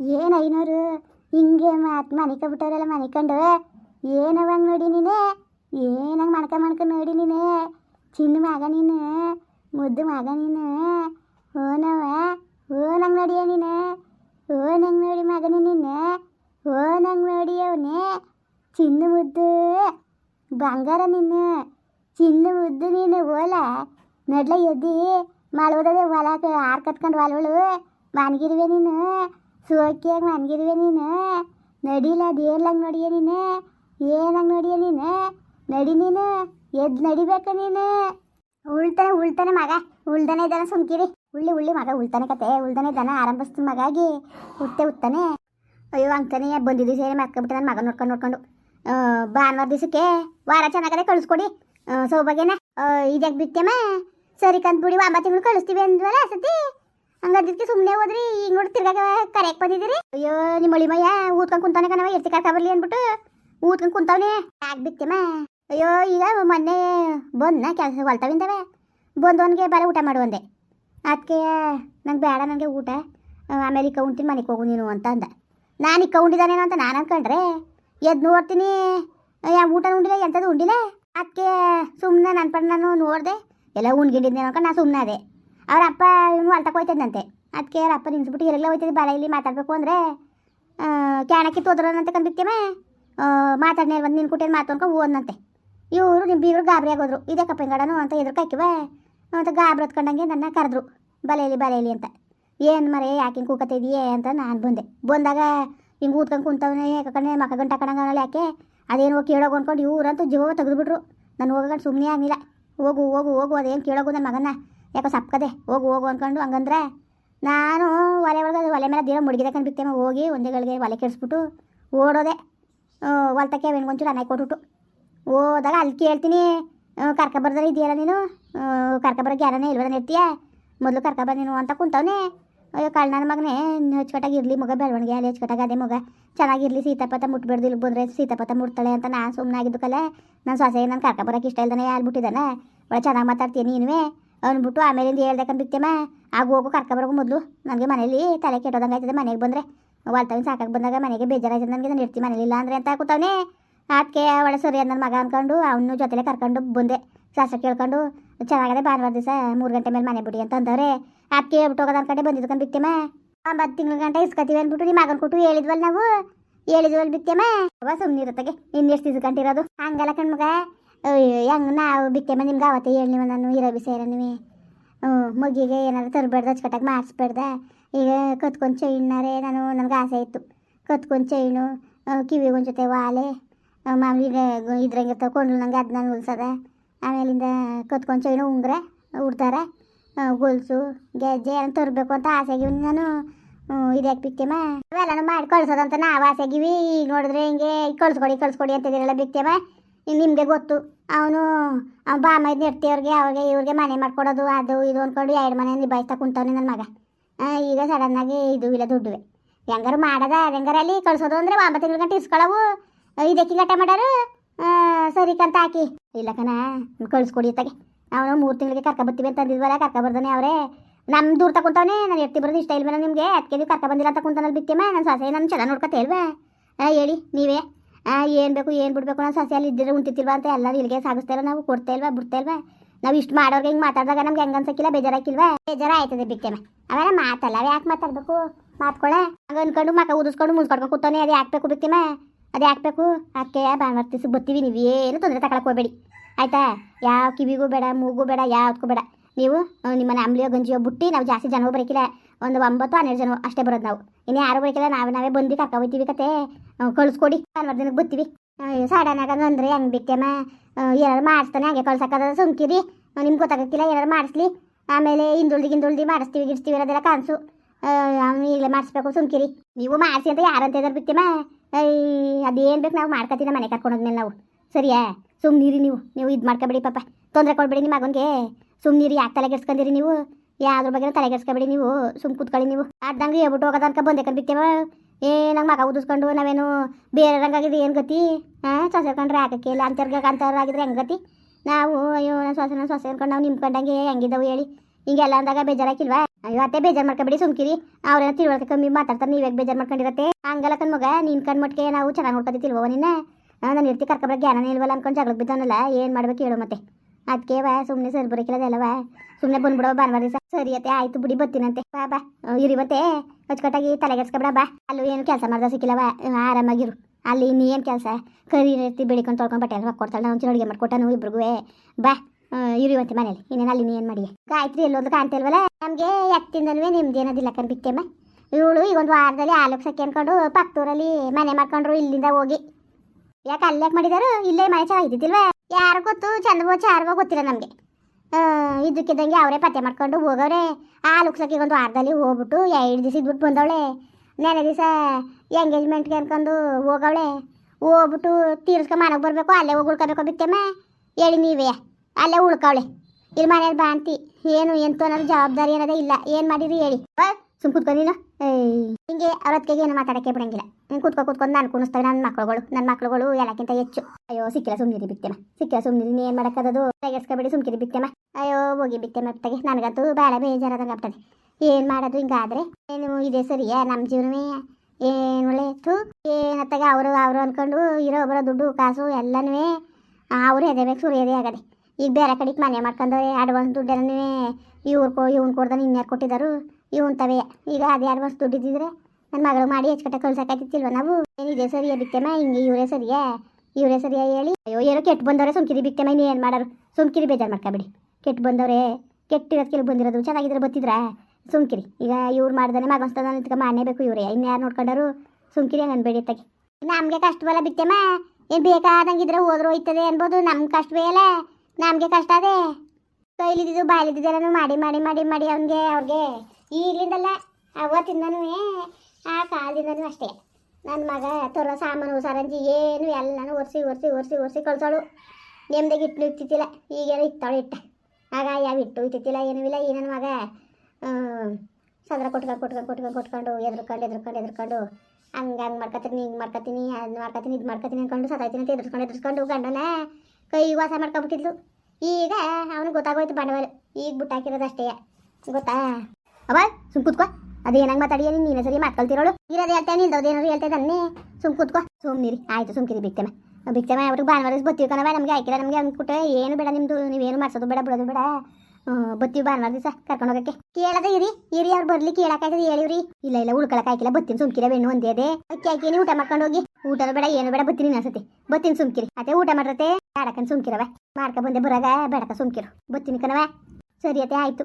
ಏನು ಐನೂರು? ಹಿಂಗೆ ಮಾತು ಮನೆ ಬಿಟ್ಟವರೆಲ್ಲ ಮನಿಕಂಡು ಏನವಂಗೆ ನೋಡಿ ನೀನು? ಏನಂಗೆ ಮಾಡ್ಕ ಮಾಡ್ಕೊಂಡು ನೋಡಿ ನೀನು? ಚಿನ್ನ ಮಗ ನೀನು? ಮುದ್ದು ಮಗ ನೀನು? ಓನವ? ಓನಂಗೆ ನೋಡಿಯ ನೀನು? ಓನಂಗೆ ನೋಡಿ ಮಗನ ನೀನು? ಓನಂಗೆ ನೋಡಿ ಅವನೇ? ಚಿನ್ನ ಮುದ್ದು ಬಂಗಾರ ನೀನು? ಚಿನ್ನ ಮುದ್ದು ನೀನು ಓಲ? ನಡ್ಲ ಎದ್ದಿ ಮಾಡುವುದೇ ಹೊಲಕ್ಕೆ ಆರ್ ಕಟ್ಕೊಂಡು ಒಲವಳು ಮನ್ಗಿರುವೆ ನೀನು? ಸೋಕಿಯಾಗಿ ಮನ್ಗಿರುವೆ ನೀನು. ನಡಿಲ್ಲ ಏನಂಗೆ ನೋಡಿಯ ನೀನು? ಏನಂಗೆ ನೋಡಿಯ ನೀನು? ನಡಿ ನೀನು. ಎದ್ದು ನಡಿಬೇಕ ನೀನು? ಉಳ್ತಾನೆ ಉಳ್ತಾನೆ ಮಗ. ಉಳ್ದಾನೆ ಇದ್ದಾನೆ ಸುಮ್ಕಿರಿ. ಉಳ್ಳಿ ಉಳ್ಳಿ ಮಗ, ಉಳ್ತಾನೆ ಕತೆ. ಉಳ್ದಾನೆ ಇದ್ದಾನೆ, ಆರಂಭಿಸ್ತು ಮಗಾಗಿ. ಉತ್ತೆ ಉತ್ತಾನೆ ಅಯ್ಯೋ ಅಂತಾನೆ ಬಂದಿದ್ದು ಸೇರಿ ಮರ್ಕೊಬಿಟ್ಟು ನನ್ನ ಮಗ ನೋಡ್ಕೊಂಡು ನೋಡ್ಕೊಂಡು. ಭಾನುವಾರ ದಿವಸಕ್ಕೆ ವಾರ ಚೆನ್ನಾಗದೆ ಕಳಿಸ್ಕೊಡಿ. ಸೌಭಾಗ್ಯನ. ಇದ್ಯಾಕೆ ಬಿಟ್ಟೆಮ್ಮ? ಸರಿ ಕಂದ್ಬಿಡಿ, ಒಂಬತ್ತು ತಿಂಗಳು ಕಳಿಸ್ತೀವಿ ಅಂದ್ವಲ್ಲ ಸತಿ ಹಂಗದಿಕ್ಕೆ ಸುಮ್ಮನೆ ಹೋದ್ರಿ, ಈಗ ನೋಡಿ ತಿರ್ಗಾಕ ಕರೆಯಕ್ ಬಂದಿದ್ದೀರಿ. ಅಯ್ಯೋ ನಿಮ್ಮ ಮಳಿಮಯ್ಯ ಊದ್ಕೊಂಡು ಕುಂತಾನೆ ಕಣವ ಎರ್ತಿ ಕರ್ಕ ಬರ್ಲಿ ಅಂದ್ಬಿಟ್ಟು ಊದ್ಕೊಂಡು ಕುಂತಾವನೆ. ಯಾಕೆ ಅಯ್ಯೋ, ಈಗ ಮೊನ್ನೆ ಬಂದ್ನ ಕೆಲಸ ಹೊಲ್ತಾವಿಂದವೆ. ಬಂದವನಿಗೆ ಬರ ಊಟ ಮಾಡುವಂದೆ ಅದಕ್ಕೆ ನಂಗೆ ಬೇಡ ನನಗೆ ಊಟ. ಆಮೇಲೆ ಇಕ್ಕ ಉಣ್ತೀನಿ ಮನೆಗೆ ಹೋಗು ನೀನು ಅಂತ ಅಂದ. ನಾನು ಇಕ್ಕ ಉಂಡಿದ್ದಾನೇನೋ ಅಂತ ನಾನು ಅನ್ಕೊಂಡ್ರೆ, ಎದ್ದು ನೋಡ್ತೀನಿ. ಯಾ ಊಟ ಉಂಡಿಲ್ಲ ಎಂಥದ್ದು ಉಂಡಿಲ್ಲ. ಅದಕ್ಕೆ ಸುಮ್ಮನೆ ನನ್ನ ಪಡೆ ನಾನು ನೋಡಿದೆ. ಎಲ್ಲ ಉಣ್ಗಿಂಡಿದ್ದೆ ಅನ್ಕೊಂಡು ನಾನು ಸುಮ್ಮನೆ ಅದೇ ಅವ್ರ ಅಪ್ಪ ಇವನು ಹೊಲ್ತಕ್ಕೆ ಹೋಯ್ತದಂತೆ. ಅದಕ್ಕೆ ಅವ್ರ ಅಪ್ಪ ನಿನ್ಸ್ಬಿಟ್ಟು ಇರಲ್ಲ ಹೋಯ್ತದೆ ಬಾಲ ಇಲ್ಲಿ ಮಾತಾಡಬೇಕು ಅಂದರೆ ಕ್ಯಾಣಕ್ಕೆ ತೋದ್ರನಂತ ಕಂಡಿತ್ತೇಮ ಮಾತಾಡ್ನೇ ಬಂದು ನಿನ್ನ ಕುಟೇನು ಮಾತಾಡ್ಕೊ ಓದ್ನಂತೆ ಇವರು ನಿಮ್ಮ ಬೀಗರು ಗಾಬರಿ ಆಗೋದ್ರು. ಇದೇ ಕಪ್ಪಂಗಡನು ಅಂತ ಎದುರು ಕಾಯ್ಕಿವೆ. ಅಂತ ಗಾಬರಿ ಹೊತ್ಕೊಂಡಂಗೆ ನನ್ನ ಕರೆದ್ರು ಬಲೆಯಲ್ಲಿ ಬಲೆಯಲ್ಲಿ ಅಂತ. ಏನು ಮರೆ, ಯಾಕೆ ಹಿಂಗೆ ಕೂಕತ್ತೆ ಇದೆಯೇ ಅಂತ ನಾನು ಬಂದೆ. ಬಂದಾಗ ಹಿಂಗೆ ಊದ್ಕೊಂಡು ಕುಂತವನೇ ಯಾಕಂದ್ರೆ ಮಕ್ಕ ಗಂಟೆ ಕಣಂಗಲ್ಲ ಯಾಕೆ? ಅದೇನು ಹೋಗಿ ಕೇಳೋಗು ಅಂದ್ಕೊಂಡು ಇವರಂತೂ ಜೀವ ತೆಗೆದುಬಿಟ್ರು. ನಾನು ಹೋಗಕೊಂಡು ಸುಮ್ಮನೆ ಆಗಲಿಲ್ಲ. ಹೋಗು ಹೋಗು ಹೋಗು, ಅದೇನು ಕೇಳೋಗು ನನ್ನ ಮಗನ ಯಾಕೋ ಸಪ್ಕದೆ ಹೋಗು ಹೋಗು ಅಂದ್ಕೊಂಡು ಹಂಗಂದ್ರೆ ನಾನು ಒಲೆ ಒಳಗೆ, ಒಲೆ ಮೇಲೆ ದಿನ ಮುಡಿಗಿದಕ್ಕಂಡು ಬಿಟ್ಟೆ ಹೋಗಿ ಒಂದೇಗಳಿಗೆ ಒಲೆ ಕೆಡಿಸ್ಬಿಟ್ಟು ಓಡೋದೆ. ಹೊಲ್ತಕ್ಕೆ ಒಂಚೂರು ಅನ್ನ ಕೊಟ್ಬಿಟ್ಟು ಹೋದಾಗ ಅಲ್ಲಿ ಕೇಳ್ತೀನಿ ಕರ್ಕ ಬರ್ದಾರ ಇದೆಯಲ್ಲ ನೀನು? ಕರ್ಕ ಬರೋಕೆ ಯಾರನೇ ಇಲ್ವದ ಇರ್ತೀಯ? ಮೊದಲು ಕರ್ಕ ಬರ ನೀನು ಅಂತ ಕುಂತವನೇ. ಅಯ್ಯೋ ಕಳ್ಳ ನನ್ನ ಮಗನೇ ಹೆಚ್ಚುಕಟ್ಟಾಗಿ ಇರಲಿ ಮಗ, ಬೆಳವಣಿಗೆ ಅಲ್ಲಿ ಅಚ್ಚುಕಟ್ಟಾಗಿ ಅದೇ ಮಗ. ಚೆನ್ನಾಗಿರಲಿ ಸೀತಾಪತ ಮುಟ್ಬಿಡ್ದು ಇಲ್ಲಿ ಬಂದರೆ ಸೀತಾಪತ ಮುಟ್ತಾಳೆ ಅಂತ ನಾನು ಸುಮ್ಮನೆ ಆಗಿದ್ದು ಕಲೆ. ನನ್ನ ಸೊಸೆ ನಾನು ಕರ್ಕ ಬರೋಕೆ ಇಷ್ಟ ಇಲ್ದಾನೆ ಬಿಟ್ಟಿದ್ದಾನೆ ಒಳ್ಳೆ ಚೆನ್ನಾಗಿ ಮಾತಾಡ್ತೀನಿ ನೀನುವೇ? ಅಂದ್ಬಿಟ್ಟು ಆಮೇಲಿಂದ ಹೇಳ್ದಕ್ಕಂತ ಬಿತ್ತೇಮ ಆಗ ಹೋಗು ಕರ್ಕೊಬರೋಗು ಮೊದಲು. ನನಗೆ ಮನೇಲಿ ತಲೆ ಕೆಟ್ಟೋದಂಗೆ ಆಯ್ತದೆ, ಮನೆಗೆ ಬಂದರೆ. ವಾಲ್ತಾವಿನ ಸಾಕಾಗಿ ಬಂದಾಗ ಮನೆಗೆ ಬೇಜಾರಾಯ್ತದೆ ನನಗೆ, ನಾನು ಇರ್ತೀನಿ ಮನೇಲಿ ಇಲ್ಲ ಅಂದರೆ ಅಂತ ಕೂತವನೆ ಅದಕ್ಕೆ ಅವಳ ಸರಿ ನನ್ನ ಮಗ ಅಂದ್ಕೊಂಡು ಅವನು ಜೊತೆಲೆ ಕರ್ಕೊಂಡು ಬಂದೆ. ಶಾಸ್ತ್ರ ಕೇಳ್ಕೊಂಡು, ಚೆನ್ನಾಗದೆ ಭಾನುವಾರ ದಿವಸ ಮೂರು ಗಂಟೆ ಮೇಲೆ ಮನೆ ಬಿಡಿ ಅಂತ ಅಂದವ್ರೆ. ಅದಕ್ಕೆ ಹೇಳ್ಬಿಟ್ಟು ಹೋಗೋದು ಅನ್ಕಂಡೆ ಬಂದಿದ್ಕೊಂಡು ಬಿತ್ತೇಮ ಒಂಬತ್ತು ತಿಂಗಳ ಗಂಟೆ ಇಸ್ಕೊತೀವಿ ಅಂದ್ಬಿಟ್ಟು ನಿಮ್ಮ ಮಗನ ಕೊಟ್ಟು ಹೇಳಿದ್ವಲ್ಲ ನಾವು? ಹೇಳಿದ್ವಲ್ಲ ಬಿತ್ತೇಮ ಅವ ಸುಮ್ಮನೆ ಇರುತ್ತೆ ಇನ್ನೆಷ್ಟು ಇಸ್ಕೊಂಡಿರೋದು ಹಂಗಲ್ಲ ಕಣ್ಮಗ. ಹೆಂಗೆ ನಾವು ಬಿತ್ತೇಮ ನಿಮ್ಗೆ ಅವತ್ತೇ ಹೇಳಿ ನಾನು ಇರೋ ಬಿಸಿ ನೀವೇ. ಹ್ಞೂ, ಮಗಿಗೆ ಏನಾದ್ರು ತರಬೇಡ್ದು, ಅಚ್ಚುಕಟ್ಟಾಗಿ ಮಾಡಿಸ್ಬೇಡ್ದ. ಈಗ ಕತ್ಕೊಂಡು ಚೈಣ್ಣಾರೆ ನಾನು, ನನಗೆ ಆಸೆ ಇತ್ತು. ಕತ್ಕೊಂಡು ಚೈನು ಕಿವಿಗೆ ಒಂದು ಜೊತೆ ವಾಲೆ. ಮಾಮೂಲಿ ಇದ್ರಂಗೆ ಇರ್ತಾವೆ ಕೊಂಡ್ಲು ನಂಗೆ ಅದು ನಾನು ಹೊಲ್ಸದ ಆಮೇಲಿಂದ ಕತ್ಕೊಂಡು ಚೈನು ಉಂಗ್ರೆ, ಉಡ್ತಾರೆ. ಗೊಲ್ಸು, ಗೆಜ್ಜೆ ಏನು ತರಬೇಕು ಅಂತ ಆಸೆಗಿವಿ ನಾನು ಇದ್ಯಾಕೆ ಬಿತ್ತೇಮ ಅವೆಲ್ಲನೂ ಮಾಡಿ ಕಳ್ಸೋದಂತ ನಾವು ಆಸೆಗಿವಿ. ಈಗ ನೋಡಿದ್ರೆ ಹಿಂಗೆ, ಕಳ್ಸ್ಕೊಡಿ ಕಳ್ಸ್ಕೊಡಿ ಅಂತಿದ್ದೀರಲ್ಲ ಬಿತ್ತೇಮ ನಿಮಗೆ ಗೊತ್ತು. ಅವನು ಅವ್ನು ಬಾಮ ನೆಡ್ತಿಯವ್ರಿಗೆ ಅವ್ರಿಗೆ ಇವ್ರಿಗೆ ಮನೆ ಮಾಡ್ಕೊಡೋದು ಅದು ಇದು ಅಂದ್ಕೊಂಡು ಎರಡು ಮನೆ ನಿಭಾಯಿಸ್ತಾ ಕುಂತವನೆ ನನ್ನ ಮಗ. ಈಗ ಸಡನ್ನಾಗಿ ಇದು ಇಲ್ಲ ದುಡ್ಡುವೆ. ಹೆಂಗಾರು ಮಾಡದ ಹೆಂಗಾರ ಅಲ್ಲಿ ಕಳ್ಸೋದು ಅಂದರೆ ಬಾಂಬ ತಿಂಗಳ ಗಂಟೆ ಇಸ್ಕೊಳ್ಳವು ಇದಕ್ಕೆ ಗಟ್ಟ ಮಾಡಾರು? ಆ, ಸರಿ ಕಂತ ಹಾಕಿ ಇಲ್ಲ ಕಣ ಕಳ್ಸ್ಕೊಡಿ ತಗೆ ಅವನು ಮೂರು ತಿಂಗಳಿಗೆ ಕರ್ಕ ಬರ್ತೀವಿ ಅಂತ ಅಂದಿದ್ವಲ್ಲ ಕರ್ಕ ಬರ್ದಾನೆ ಅವರೇ. ನಮ್ಮ ದೂರ ತಗೊಂತವನೆ ನಾನು ಎತ್ತಿ ಬರೋದು ಇಷ್ಟ ಇಲ್ಲ ನಿಮಗೆ ಅದಕ್ಕೆ ನೀವು ಕರ್ಕ ಬಂದಿಲ್ಲ ಅಂತ ಕುಂತಾನಲ್ಲಿ ಬಿತ್ತೇಮ ನನ್ನ ಸೊಸೆ ನನ್ನ ಚೆನ್ನಾಗಿ ನೋಡ್ಕೊತ ಆ, ಹೇಳಿ ನೀವೇ. ಏನು ಬೇಕು, ಏನು ಬಿಡಬೇಕು ಸಸಿ ಅಲ್ಲಿ ಇದ್ದಿದ್ರೆ ಉಂಟಿತಿಲ್ವಾ ಅಂತ ಎಲ್ಲರೂ ಇಲ್ಲಿಗೆ ಸಾಗಿಸ್ತಾ ನಾವು ಕೊಡ್ತಾ ಇಲ್ವಾ, ಬಿಡ್ತಾ ಇಲ್ವಾ? ನಾವು ಇಷ್ಟು ಮಾಡೋರ್ಗೆ ಹಿಂಗೆ ಮಾತಾಡಿದಾಗ ನಮ್ಗೆ ಹೆಂಗೆ ಅನ್ಸಕ್ಕಿಲ್ಲ ಬೇಜಾರಾಕಿಲ್ವಾ ಬೇಜಾರ ಆಯ್ತದೆ ಬಿಟ್ಟೆಮ್ಮ ಅವೆಲ್ಲ ಮಾತಲ್ಲ, ಅವು ಯಾಕೆ ಮಾತಾಡ್ಬೇಕು? ಮಾತ್ಕೊಳ? ಹಂಗೆ ಅನ್ಕೊಂಡು ಮಕ್ಕ ಉದಿಸ್ಕೊಂಡು ಮುಂದ್ಕೊಂಡು ಕೂತಾನೆ, ಅದು ಹಾಕ್ಬೇಕು ಬಿಟ್ಟಿಮ್ಮ ಅದು ಹಾಕ್ಬೇಕು ಅದಕ್ಕೆ ಭಾನುವಾರ ಬರ್ತೀವಿ ನೀವು ಏನು ತೊಂದರೆ ತಗೊಳಕ್ ಹೋಗ್ಬೇಡಿ. ಆಯ್ತಾ? ಯಾವ ಕಿವಿಗೂ ಬೇಡ, ಮೂಗು ಬೇಡ ಯಾವ್ದಕ್ಕೂ ಬೇಡ. ನೀವು ನಿಮ್ಮ ನಿಮ್ಮನ್ನ ಅಂಬ್ಲಿಯೋ ಗಂಜಿಯೋ ಬಿಟ್ಟು, ನಾವು ಜಾಸ್ತಿ ಜನ ಬರೋಕಿಲ್ಲ. ಒಂದು ಒಂಬತ್ತು ಹನ್ನೆರಡು ಜನ ಅಷ್ಟೇ ಬರೋದು ನಾವು. ಇನ್ನು ಯಾರು ಬೈಕಿಲ್ಲ, ನಾವೇ ನಾವೇ ಬಂದು ಕರ್ಕ ಹೋಗ್ತೀವಿ ಕತೆ. ಕಳಿಸ್ಕೊಡಿ. ಭಾನುವಾರ ದಿನಕ್ಕೆ ಬರ್ತೀವಿ ಸಡನ್ನಾಗ ಅಂದ್ರೆ ಹೆಂಗೆ ಬಿಟ್ಟೆಮ್ಮ? ಏನಾರು ಮಾಡಿಸ್ತಾನೆ ಹಂಗೆ ಕಳ್ಸಕ್ಕದ ಸುಮ್ಕಿರಿ. ನಿಮ್ಗೆ ಗೊತ್ತಾಗಕ್ಕಿಲ್ಲ, ಏನಾರು ಮಾಡಿಸ್ಲಿ. ಆಮೇಲೆ ಹಿಂದುಳ್ದು ಹಿಂದುಳ್ದು ಮಾಡಿಸ್ತೀವಿ, ಗಿಡ್ಸ್ತೀವಿ ಇರೋದೆಲ್ಲ ಕಾಣಿಸು ಅವ್ನು ಈಗಲೇ ಮಾಡಿಸ್ಬೇಕು, ಸುಮ್ಕಿರಿ. ನೀವು ಮಾಡಿಸಿ ಅಂತ ಯಾರಂತ ಇದಾರೆ ಬಿಟ್ಟೆಮ್ಮ? ಅದೇನು ಬೇಕು ನಾವು ಮಾಡ್ಕೊತೀವಿ ಮನೆ ಕರ್ಕೊಂಡೋದ್ಮೇಲೆ ನಾವು. ಸರಿಯಾ? ಸುಮ್ಮನಿರಿ ನೀವು. ನೀವು ಇದು ಮಾಡ್ಕೊಬೇಡಿ ಪಾಪ. ತೊಂದರೆ ಕೊಡ್ಬೇಡಿ ನಿಮ್ಮ ಮಗನಿಗೆ. ಸುಮ್ಮನಿರಿ ಯಾಕೆ ತಲೆ ಕೆಡ್ಸ್ಕೊಂಡಿರಿ ನೀವು? ಯಾವ್ದ್ರ ಬಗ್ಗೆ ತಲೆ ಕೆಡ್ಸ್ಕೊಬೇಡಿ ನೀವು ಸುಮ್ ಕೂತ್ಕೊಳ್ಳಿ ನೀವು. ಅದಂಗೆ ಹೇಳ್ಬಿಟ್ಟು ಹೋಗೋದ ಅನ್ಕ ಬಂದೆ ಬಿತ್ತೇವ ಏ, ನಂಗೆ ಮಗ ಉದಿಸ್ಕೊಂಡು ನಾವೇನು ಬೇರೆ ರಂಗಾಗಿದೆ ಏನು ಗತಿ? ಹಾಂ ಸೊಸೆ ಕಂಡ್ರೆ ಹಾಕಕ್ಕೆ ಇಲ್ಲ ಅಂತರ್ಗ ಅಂತರಾಗಿದ್ರೆ ಹೆಂಗೆ ಗತಿ? ನಾವು, ಅಯ್ಯೋ ನನ್ನ ಸೊಸೆ ನನ್ನ ಸೊಸೆ ಅನ್ಕೊಂಡು ನಾವು ನಿಮ್ಕೊಂಡಂಗೆ ಹೆಂಗಿದ್ದಾವೆ ಹೇಳಿ. ಹಿಂಗೆಲ್ಲ ಅಂದಾಗ ಬೇಜಾರಾಕಿಲ್ವಾ? ಅಯ್ಯೋ, ಅತ್ತೆ ಬೇಜಾರು ಮಾಡ್ಕೊಬೇಡಿ ಸುಮ್ಕಿರಿ. ಅವ್ರೇನೋ ತಿಳುವಳಿಕೆ ಕಮ್ಮಿ ಮಾತಾಡ್ತಾರೆ, ನೀವೇ ಬೇಜಾರು ಮಾಡ್ಕೊಂಡಿರತ್ತೆ? ಹಂಗಲ್ಲ ಕಣ್ ಮಗ, ನಿನ್ ಕಣ್ ಮಟ್ಗೆ ನಾವು ಚೆನ್ನಾಗಿ ನೋಡ್ಕೊತಿಲ್ವ ನಿನ್ನ. ನಾನು ಇರ್ತಿ ಕರ್ಕೊಬರ ಜ್ಞಾನನೇ ಇಲ್ವಲ್ಲ ಅನ್ಕೊಂಡು ಜಗಳಕ್ಕೆ ಬಿದ್ದಾನಲ್ಲ ಏನು ಮಾಡ್ಬೇಕು ಹೇಳು ಮತ್ತೆ. ಅದಕ್ಕೆ ಬಾ ಸುಮ್ಮನೆ ಸರಿ ಬರೋಕಿಲ್ಲದಲ್ಲವ ಸುಮ್ಮನೆ ಬಂದ್ಬಿಡೋ ಭಾನುವಾರ ದಿವಸ. ಸರಿ ಅತ್ತೆ, ಆಯ್ತು ಬಿಡಿ ಬರ್ತೀನಂತೆ ಬಾ ಬಾ. ಇರಿ ಇರಿವತ್ತೆ ಅಚ್ಚುಕಟ್ಟಾಗಿ ತಲೆಗೆಡ್ಸ್ಕೊಬಿಡ ಬಾ. ಅಲ್ಲೂ ಏನು ಕೆಲಸ ಮಾಡ್ದ ಸಿಕ್ಕಿಲ್ಲವ ಆರಾಮಾಗಿರು. ಅಲ್ಲಿ ಇನ್ನೇನು ಕೆಲಸ? ಕರಿ ರೀತಿ ಬೆಳಿಕೊಂಡು ತೊಳ್ಕೊಂಡು ಬಟ್ಟೆ ಎಲ್ಲ ಕೊಡ್ತಾಳೆ. ನಾವು ಅಡುಗೆ ಮಾಡ್ಕೊಟ್ಟಾನು ಇಬ್ರಿಗೂ ಬಾ. ಇರುವಂತೆ ಮನೇಲಿ. ಇನ್ನೇನು ಅಲ್ಲಿ ನೀನು ಮಾಡಿ ಗಾಯತ್ರಿ ಎಲ್ಲೊಂದು ಕಾಣ್ತಿಲ್ವಲ್ಲ? ನಮಗೆ ಎತ್ತಿಂದಲ್ವೇ ನಿಮ್ದು ಏನದಿಲ್ಲ ಕಣ್ ಬಿಕ್ಕೆಮ್ಮ ಇವಳು ಈಗ ಒಂದು ವಾರದಲ್ಲಿ ಆಲೋಕ್ಸಕ್ಕೆ ಅನ್ಕೊಂಡು ಪಕ್ಕದೂರಲ್ಲಿ ಮನೆ ಮಾಡ್ಕೊಂಡ್ರು ಇಲ್ಲಿಂದ ಹೋಗಿ. ಯಾಕೆ ಅಲ್ಲಿ ಯಾಕೆ ಮಾಡಿದಾರು? ಇಲ್ಲೇ ಮನೆ ಚೆನ್ನಾಗಿದ್ದಿಲ್ವಾ ಯಾರು ಗೊತ್ತು? ಚಂದವೋ ಚಾರ್ವ ಗೊತ್ತಿಲ್ಲ ನಮಗೆ. ಇದಕ್ಕಿದ್ದಂಗೆ ಅವರೇ ಪತ್ತೆ ಮಾಡ್ಕೊಂಡು ಹೋಗವ್ರೆ. ಆ ಲುಕ್ಸಕ್ಕೆ ಒಂದು ವಾರದಲ್ಲಿ ಹೋಗ್ಬಿಟ್ಟು ಎರಡು ದಿವಸ ಇದ್ಬಿಟ್ಟು ಬಂದವಳೆ. ನೆನೆ ದಿವಸ ಎಂಗೇಜ್ಮೆಂಟ್ಗೆ ಅನ್ಕೊಂಡು ಹೋಗವಳೆ. ಹೋಗ್ಬಿಟ್ಟು ತೀರ್ಸ್ಕೊ ಮನೆಗೆ ಬರಬೇಕು, ಅಲ್ಲೇ ಹೋಗಿ ಉಳ್ಕೋಬೇಕು ಬಿತ್ತಮ್ಮ ಹೇಳಿ ನೀವೇ, ಅಲ್ಲೇ ಉಳ್ಕವಳೆ. ಇಲ್ಲಿ ಮನೇಲಿ ಬಾಂತಿ ಏನು ಎಂತ ಅನ್ನೋದು ಜವಾಬ್ದಾರಿ ಅನ್ನೋದೇ ಇಲ್ಲ. ಏನು ಮಾಡಿರಿ ಹೇಳಿ. ಸುಮ್ ಕುತ್ಕೊ ನೀನು. ಏಯ್ ಹಿಂಗೆ ಅವ್ರ ಏನು ಮಾತಾಡಕ್ಕೆ ಬಿಡಂಗಿಲ್ಲ. ನೀನು ಕೂತ್ಕೊ ಕೂತ್ಕೊಂಡು ನಾನು ಕುಣಿಸ್ತವೆ ನನ್ನ ಮಕ್ಕಳುಗಳು ನನ್ನ ಮಕ್ಕಳುಗಳು ಎಲ್ಲಕ್ಕಿಂತ ಹೆಚ್ಚು. ಅಯ್ಯೋ, ಸಿಕ್ಕಿಲ್ಲ ಸುಮ್ಮನಿರಿ ಬಿತ್ತೇಮ ಸಿಕ್ಕಿಲ್ಲ ಸುಮ್ಮನಿರಿ ನೀ ಏನು ಮಾಡೋಕ್ಕದು ತೆಗೆಸ್ಕೊಬೇಡಿ ಸುಮ್ಕಿರಿ ಬಿತ್ತೇಮ ಅಯ್ಯೋ, ಹೋಗಿ ಬಿತ್ತೇಮ ಅತ್ತಗೆ. ನನಗಂತೂ ಭಾಳ ಬೇಜಾರಾದಂಗೆ ಆಗ್ತದೆ ಏನು ಮಾಡೋದು ಹಿಂಗಾದರೆ? ಏನು ಇದೆ ಸರಿಯಾ ನಮ್ಮ ಜೀವನವೇ? ಏನು ಒಳ್ಳೆ ಇತ್ತು ಏನತ್ತಾಗ ಅವರು ಅವರು ಅಂದ್ಕೊಂಡು ಇರೋ, ಬರೋ ದುಡ್ಡು, ಕಾಸು ಎಲ್ಲನೂ ಅವರು ಎದೆಬೇಕು ಸುರಿ ಎದೆ ಆಗದೆ. ಈಗ ಬೇರೆ ಕಡೆಗೆ ಮನೆ ಮಾಡ್ಕೊಂಡು ಅಡ್ವಾನ್ಸ್ ದುಡ್ಡೆಲ್ಲ ಇವ್ರು ಕೊ ಇವ್ನು ಕೊಡ್ದಾನೆ ಇನ್ಯಾರು ಕೊಟ್ಟಿದ್ದಾರು? ಇವನ್ ತವೆ ಈಗ ಅದ್ಯಾರು ವರ್ಷ ದುಡ್ಡು ಇದ್ದಿದ್ರೆ ನನ್ನ ಮಗಳು ಮಾಡಿ ಹೆಚ್ಚು ಕಳ್ಸಕ್ಕಾಗ್ತಿಲ್ವ ನಾವು? ಏನಿದೆ ಸರಿಯಾ ಬಿತ್ತೆಮ್ಮ ಹಿಂಗೆ ಇವರೇ ಸರಿಯಾ? ಇವರೇ ಸರಿಯಾ ಹೇಳಿ? ಅಯ್ಯೋ, ಏನೋ ಕೆಟ್ಟು ಬಂದವರೇ ಸುಮ್ಕಿರಿ ಬಿತ್ತೆಮ್ಮ ಇನ್ನೇನು ಮಾಡೋರು? ಸುಮ್ಕಿರಿ, ಬೇಜಾರು ಮಾಡ್ಕೊಬಿಡಿ. ಕೆಟ್ಟು ಬಂದವ್ರೆ, ಕೆಟ್ಟಿರೋದು ಕೆಲವು ಬಂದಿರೋದು ಚೆನ್ನಾಗಿದ್ರೆ ಬತ್ತಿದ್ರಾ ಸುಮ್ಕಿರಿ. ಈಗ ಇವ್ರು ಮಾಡ್ದಾನೆ ಮಗನ್ಸ್ತದ ಅಂತಕ ಮಾಡಲೇಬೇಕು ಇವರೇ. ಇನ್ಯಾರು ನೋಡ್ಕೊಂಡರು? ಸುಮ್ಕಿರಿ ಹಂಗೆ ಅನ್ಬೇಡಿ ತಗಿ ನಮಗೆ ಕಷ್ಟವಲ್ಲ ಬಿತ್ತೆಮ್ಮ ಏನು ಬೇಕಾದಂಗಿದ್ರೆ ಹೋದ್ರು ಹೋಯ್ತದೆ ಅನ್ಬೋದು. ನಮ್ಮ ಕಷ್ಟವೇ ಅಲ್ಲ. ನಮಗೆ ಕಷ್ಟ ಅದೇ. ಕೈಲಿದ್ದು ಬಾಯಲಿದ್ದೆಲ್ಲನೂ ಮಾಡಿ ಮಾಡಿ ಮಾಡಿ ಮಾಡಿ ಅವನಿಗೆ, ಅವ್ರಿಗೆ. ಈಗಲಿಂದಲ್ಲ ಅವತ್ತಿಂದನೂ ಆ ಕಾಲದಿಂದನೂ ಅಷ್ಟೇ. ನನ್ನ ಮಗ ತರೋ ಸಾಮಾನು, ಸರಂಜಿ, ಏನು ಎಲ್ಲನೂ ಒರೆಸಿ ಒರೆಸಿ ಒರೆಸಿ ಒರೆಸಿ ಕಳ್ಸೋಳು. ನೆಮ್ಮದಿಗೆ ಇಟ್ಟು ಇತ್ತಿತ್ತಿಲ್ಲ ಈಗೇನು ಇತ್ತಾಳು ಇಟ್ಟ. ಆಗ ಯಾವ ಇಟ್ಟು ಇತ್ತಿತ್ತಿಲ್ಲ ಏನೂ ಇಲ್ಲ. ಈ ನನ್ನ ಮಗ ಸದ್ರ ಕೊಟ್ಕೊಂಡು ಕೊಟ್ಕೊಂಡು ಕೊಟ್ಕೊಂಡು ಕೊಟ್ಕೊಂಡು, ಎದ್ರುಕೊಂಡು ಎದ್ರುಕೊಂಡು ಎದ್ರುಕೊಂಡು, ಹಂಗೆ ಹಂಗೆ ಮಾಡ್ಕೊತೀನಿ ಹಿಂಗೆ ಮಾಡ್ಕೊತೀನಿ ಅದು ಮಾಡ್ಕೊತೀನಿ ಇದು ಮಾಡ್ಕೊತೀನಿ ಅಂದ್ಕೊಂಡು ಸತಾಯ್ತೀನಿ ಅಂತ ಎದ್ರಿಸ್ಕೊಂಡು ಎದ್ರುಕೊಂಡು ಗಂಡನ ಕೈ ವಾಸ ಮಾಡ್ಕೊಂಬಿಟ್ಟಿದ್ಲು. ಈಗ ಅವನಿಗೆ ಗೊತ್ತಾಗೋಯ್ತು ಬಂಡವಾಳ. ಈಗ ಬಿಟ್ಟಾಕಿರೋದು ಅಷ್ಟೇ. ಗೊತ್ತಾ? ಅವ ಸುಮ್ ಕೂತ್ಕೋ. ಅದೇನಂಗೆ ಮಾತಾಡಿ ನೀನು ಸರಿ ಮಾತ್ಕೊಳ್ತಿರೋಳು ಇರೋದು ಹೇಳ್ತಾ ಇಲ್ದವ್ದು ಏನಾದ್ರು ಹೇಳ್ತೇನೆ ಅನ್ನೇ ಸುಮ್ ಕೂತ್ಕೋ. ಸುಮ್ನಿರಿ ಆಯ್ತು, ಸುಮ್ಕಿರಿ ಬಿಕ್ತೇಮ ಬಿಕ್ತೇಮ ಅವ್ರಿಗೆ ಭಾನುವಾರ ಬತ್ತೀವಿ ಕಣವ ನಮಗೆ ಆಯ್ಕಿಲ್ಲ, ನಮಗೆ ಅಂದ್ಬಿಟ್ಟೆ ಏನು ಬೇಡ ನಿಮ್ಮದು ನೀವೇನು ಮಾಡ್ಸೋದು ಬೇಡ, ಬಿಡೋದು ಬೇಡ. ಬತ್ತೀವಿ ಭಾನುವಾರ ದಿವಸ ಕರ್ಕೊಂಡು ಹೋಗಕ್ಕೆ. ಕೇಳದ ಇರಿ ಇರಿ ಅವ್ರು ಬರ್ಲಿ ಕೇಳಕ್ಕಾಯ್ತದೆ ಹೇಳಿವ್ರಿ. ಇಲ್ಲ ಇಲ್ಲ, ಉಳ್ಕೊಳಕ್ ಆಯ್ಕಿಲ್ಲ, ಬತ್ತೀನಿ, ಸುಮ್ಕಿರ ಬೆಣ್ಣು ಒಂದೇ ಅದೇ. ಅಕ್ಕಿ ಊಟ ಮಾಡ್ಕೊಂಡು ಹೋಗಿ. ಊಟನೂ ಬೇಡ, ಏನು ಬೇಡ, ಬತ್ತೀನಿ ಅನ್ಸತಿ ಬತ್ತೀನಿ, ಸುಮ್ಕಿರಿ. ಅದೇ ಊಟ ಮಾಡ್ರತೆ ಬೇಡಕನ್ ಸುಮ್ಕಿರವ ಮಾಡ್ಕ ಬಂದೆ ಬರಾಗ, ಬೇಡಕ ಸುಮ್ಕಿರು. ಬತ್ತೀನಿ ಕಣವ ಸರಿ ಅತ್ತೆ, ಆಯ್ತು.